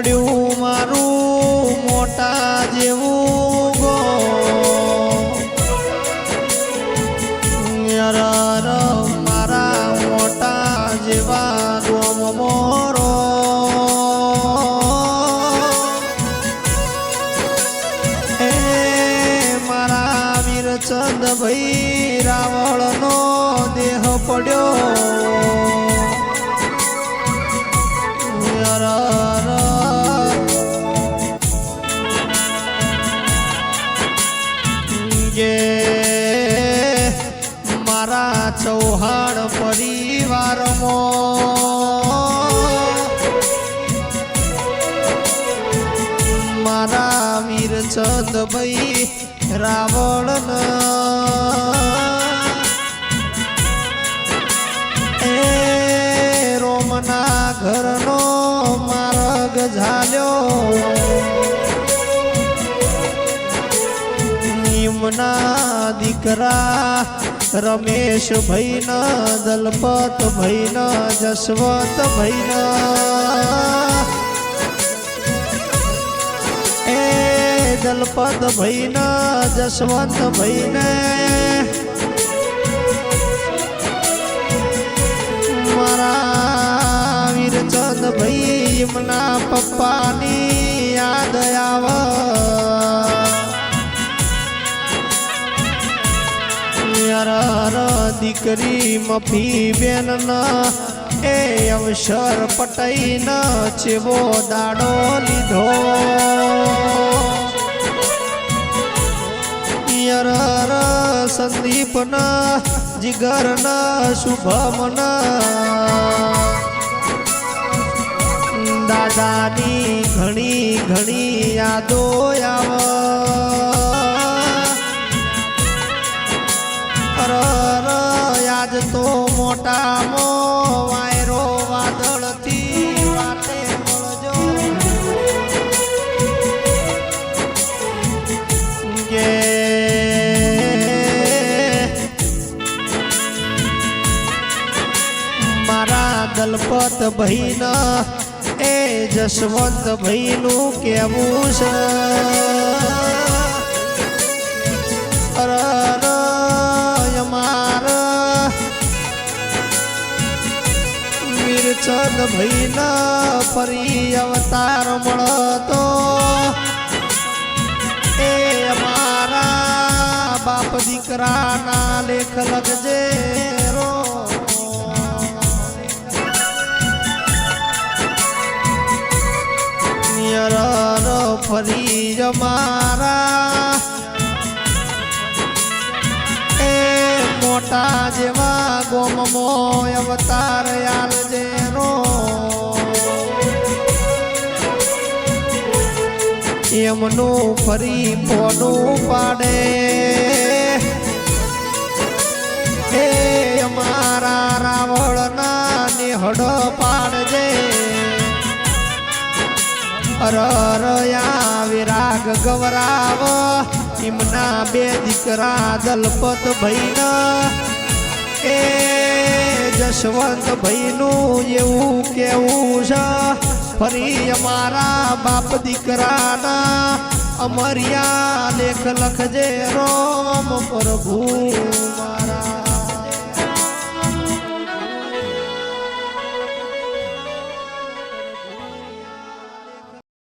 પડ્યું મારું મોટા જેવું ગો. મારા મોટા જેવા ગોમ મોરો. એ મારા વીરચંદ ભાઈ રાવણનો દેહ પડ્યો. ચૌહાણ પરિવારમાં. મારા વીરચંદ ભાઈ રાવણ એ રોમના ઘરનો નિમના દીકરા રમેશ ભાઈન દલપત ભાઈન જસવંત ભાઈન એ દલપત ભાઈન જસવંત ભાઈને મારા વીરચંદ ભાઈ, એમના પપ્પાની દીકરી મફી બેન એ અવસર પટાઈ ન ચેવો દાડો લીધો. યાર સંદીપ ન જીગર ન શુભમ ન દાદાની ઘણી ઘણી યાદો આવે. દલપત ભાઈન, એ જસવંત ભાઈનું કેવું છે? ચંદ ભાઈના ફરી અવતાર મળતો. એ અમારા બાપ દીકરાના લેખ લગજે અમારા એ મોટા જેવા ગોમમો અવતાર યાર જેનો. એમનું ફરી પોનું પાડે. એ અમારા રાવણના નિહડ અરરયા વિરાગ ગવરાવ. એમના બે દીકરા દલપત ભાઈના એ જશવંત ભાઈનું એવું કેવું છે? ફરી અમારા બાપ દીકરાના અમરિયા લેખ લખજે રોમ પ્રભુ મારા.